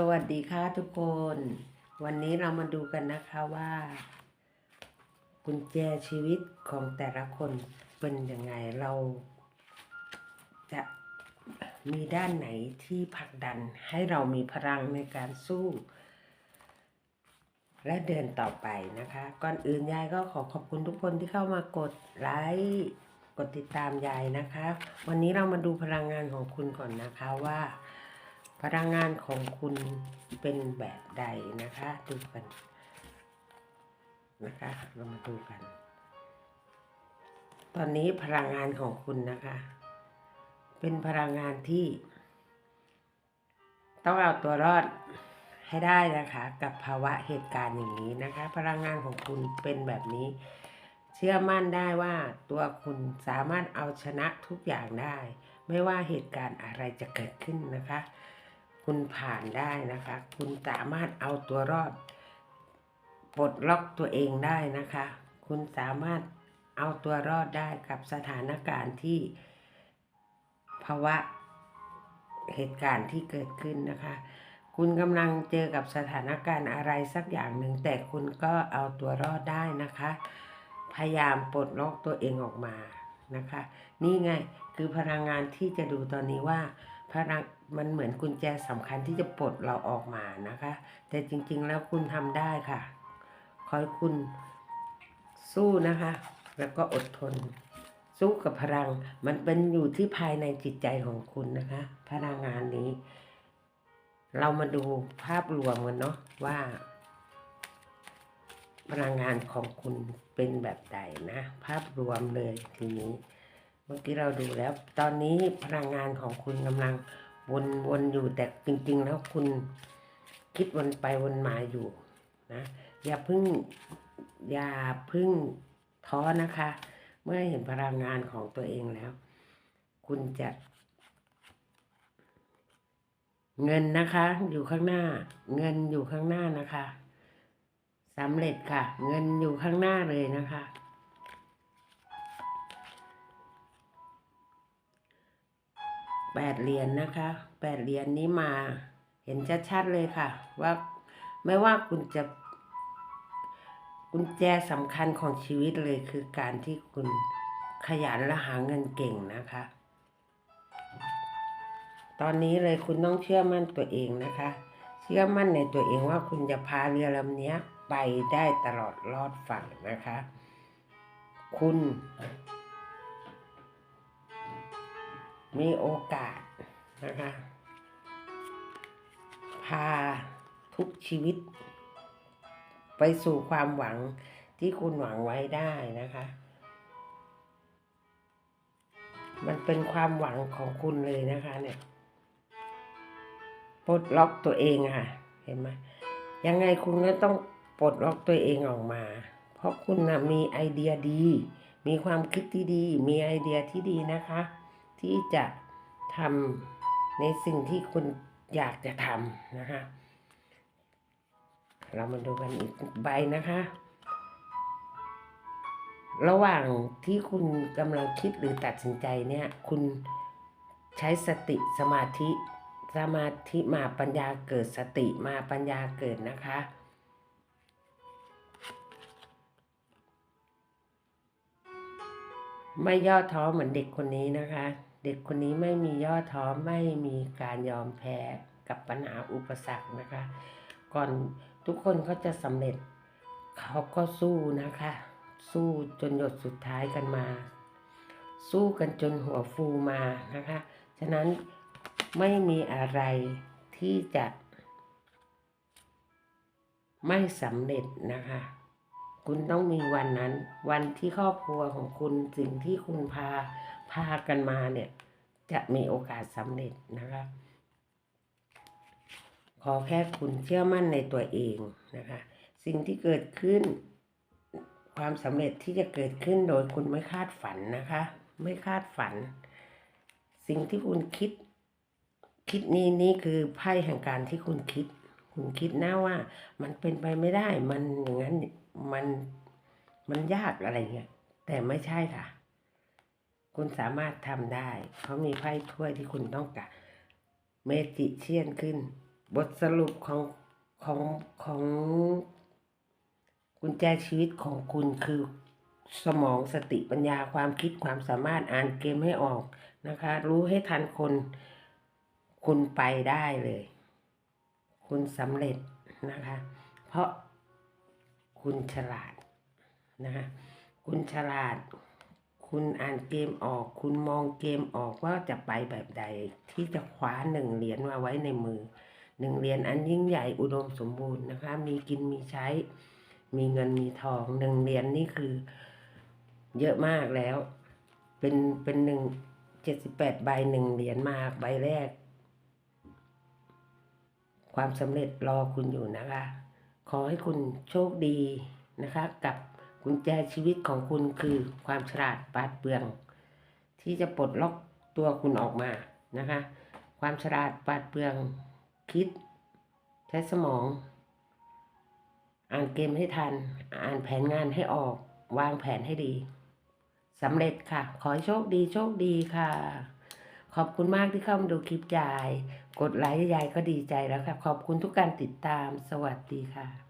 สวัสดีค่ะทุกคน วันนี้เรามาดูกันนะคะว่า กุญแจชีวิตของแต่ละคนเป็นยังไงเรา จะมีด้านไหนที่ผลักดันให้เรามีพลังในการสู้ และเดินต่อไปนะคะ ก่อนอื่นยายก็ขอขอบคุณทุกคนที่เข้ามากดไลค์กดติดตามยายนะคะ วันนี้เรามาดูพลังงานของคุณก่อนนะคะว่า พลังงานของคุณเป็นแบบใดนะคะดูกันนะคะเรามาดูกัน ตอนนี้พลังงานของคุณนะคะ เป็นพลังงานที่ ต้องเอาตัวรอดให้ได้นะคะ กับภาวะเหตุการณ์อย่างนี้นะคะ พลังงานของคุณเป็นแบบนี้ เชื่อมั่นได้ว่าตัวคุณสามารถเอาชนะทุกอย่างได้ ไม่ว่าเหตุการณ์อะไรจะเกิดขึ้นนะคะ คุณผ่านได้นะคะ คุณสามารถเอาตัวรอด ปลดล็อกตัวเองได้นะคะ คุณสามารถเอาตัวรอดได้กับสถานการณ์ที่ภาวะเหตุการณ์ที่เกิดขึ้นนะคะ คุณกำลังเจอกับสถานการณ์อะไรสักอย่างหนึ่ง แต่คุณก็เอาตัวรอดได้นะคะ พยายามปลดล็อกตัวเองออกมานะคะ นี่ไงคือพลังงานที่จะดูตอนนี้ว่า พลังมันเหมือนกุญแจสำคัญที่จะปลดเราออกมานะคะ แต่จริงๆแล้วคุณทำได้ค่ะ ขอให้คุณสู้นะคะ แล้วก็อดทน สู้กับพลัง มันเป็นอยู่ที่ภายในจิตใจของคุณนะคะ พลังงานนี้ เรามาดูภาพรวมกันเนาะว่า พลังงานของคุณเป็นแบบใดนะ ภาพรวมเลยทีนี้ เมื่อกี้เราดูแล้ว ตอนนี้พลังงานของคุณกำลังวนวนอยู่แต่จริง ๆ แล้วคุณคิดวนไปวนมาอยู่นะอย่าพึ่งอย่าพึ่งท้อนะคะ เมื่อเห็นพลังงานของตัวเองแล้ว คุณจะ เงินนะคะ อยู่ข้างหน้า เงินอยู่ข้างหน้านะคะสำเร็จค่ะ เงินอยู่ข้างหน้าเลยนะคะ แปดเหรียญนะคะแปดเหรียญนี้มาเห็นชัดๆเลยค่ะ ว่าไม่ว่าคุณจะกุญแจสำคัญของชีวิตเลยคือการที่คุณขยันและหาเงินเก่งนะคะ ตอนนี้เลยคุณต้องเชื่อมั่นตัวเองนะคะ เชื่อมั่นในตัวเองว่าคุณจะพาเรือลำนี้ไปได้ตลอดรอดฝั่งนะคะ คุณ มีโอกาสนะคะพาทุกชีวิต ไปสู่ความหวังที่คุณหวังไว้ได้นะคะ มันเป็นความหวังของคุณเลยนะคะ เนี่ยปลดล็อกตัวเองอะค่ะ เห็นไหมยังไงคุณก็ต้องปลดล็อกตัวเองออกมา เพราะคุณนะมีไอเดียดี มีความคิดที่ดี มีไอเดียที่ดีนะคะ ที่จะทำในสิ่งที่คุณอยากจะทำนะคะ เรามาดูกันอีกใบนะคะ ระหว่างที่คุณกำลังคิดหรือตัดสินใจเนี่ย คุณใช้สติสมาธิสมาธิมาปัญญาเกิดสติมาปัญญาเกิดนะคะ ไม่ย่อท้อเหมือนเด็กคนนี้นะคะ เด็กคนนี้ไม่มีย่อท้อไม่มีการยอมแพ้กับปัญหาอุปสรรคนะคะ ก่อนทุกคนเขาจะสำเร็จ เขาก็สู้นะคะ สู้จนหยดสุดท้ายกันมา สู้กันจนหัวฟูมานะคะ ฉะนั้นไม่มีอะไรที่จะไม่สำเร็จนะคะ คุณต้องมีวันนั้น วันที่ครอบครัวของคุณสิ่งที่คุณพาากันมาเนี่ยจะมีโอกาสสำเร็จนะคะ ขอแค่คุณเชื่อมั่นในตัวเองนะคะ สิ่งที่เกิดขึ้น ความสำเร็จที่จะเกิดขึ้นโดยคุณไม่คาดฝันนะคะ ไม่คาดฝัน สิ่งที่คุณคิด คิดนี้นี่คือไพ่แห่งการที่คุณคิด คุณคิดนะว่า มันเป็นไปไม่ได้ มันอย่างนั้น มัน มันยากอะไรเงี้ย แต่ไม่ใช่ค่ะ คุณสามารถทำได้ เพราะมีไพ่ถ้วยที่คุณต้องการเมจิเชียนขึ้น บทสรุปของของของกุญแจชีวิตของคุณคือสมองสติปัญญาความคิดความสามารถอ่านเกมให้ออกนะคะ รู้ให้ทันคน คุณไปได้เลย คุณสำเร็จนะคะ เพราะคุณฉลาดนะคะ คุณฉลาด คุณอ่านเกมออก คุณมองเกมออกว่าจะไปแบบใด ที่จะคว้าหนึ่งเหรียญมาไว้ในมือหนึ่งเหรียญอันยิ่งใหญ่อุดมสมบูรณ์นะคะ มีกินมีใช้ มีเงินมีทองหนึ่งเหรียญนี่คือ เยอะมากแล้ว เป็นเป็นหนึ่งเจ็ดสิบแปดใบหนึ่งเหรียญมาใบแรก ความสำเร็จรอคุณอยู่นะคะ ขอให้คุณโชคดีนะคะ กับ กุญแจชีวิตของคุณคือความฉลาดปาดเปรื่อง ที่จะปลดล็อกตัวคุณออกมานะคะ ความฉลาดปาดเปรื่อง คิด ใช้สมอง อ่านเกมให้ทัน อ่านแผนงานให้ออก วางแผนให้ดีสำเร็จค่ะ ขอให้โชคดีโชคดีค่ะ ขอบคุณมากที่เข้ามาดูคลิปยาย กดไลค์ยายก็ดีใจแล้วค่ะ ขอบคุณทุกการติดตามสวัสดีค่ะ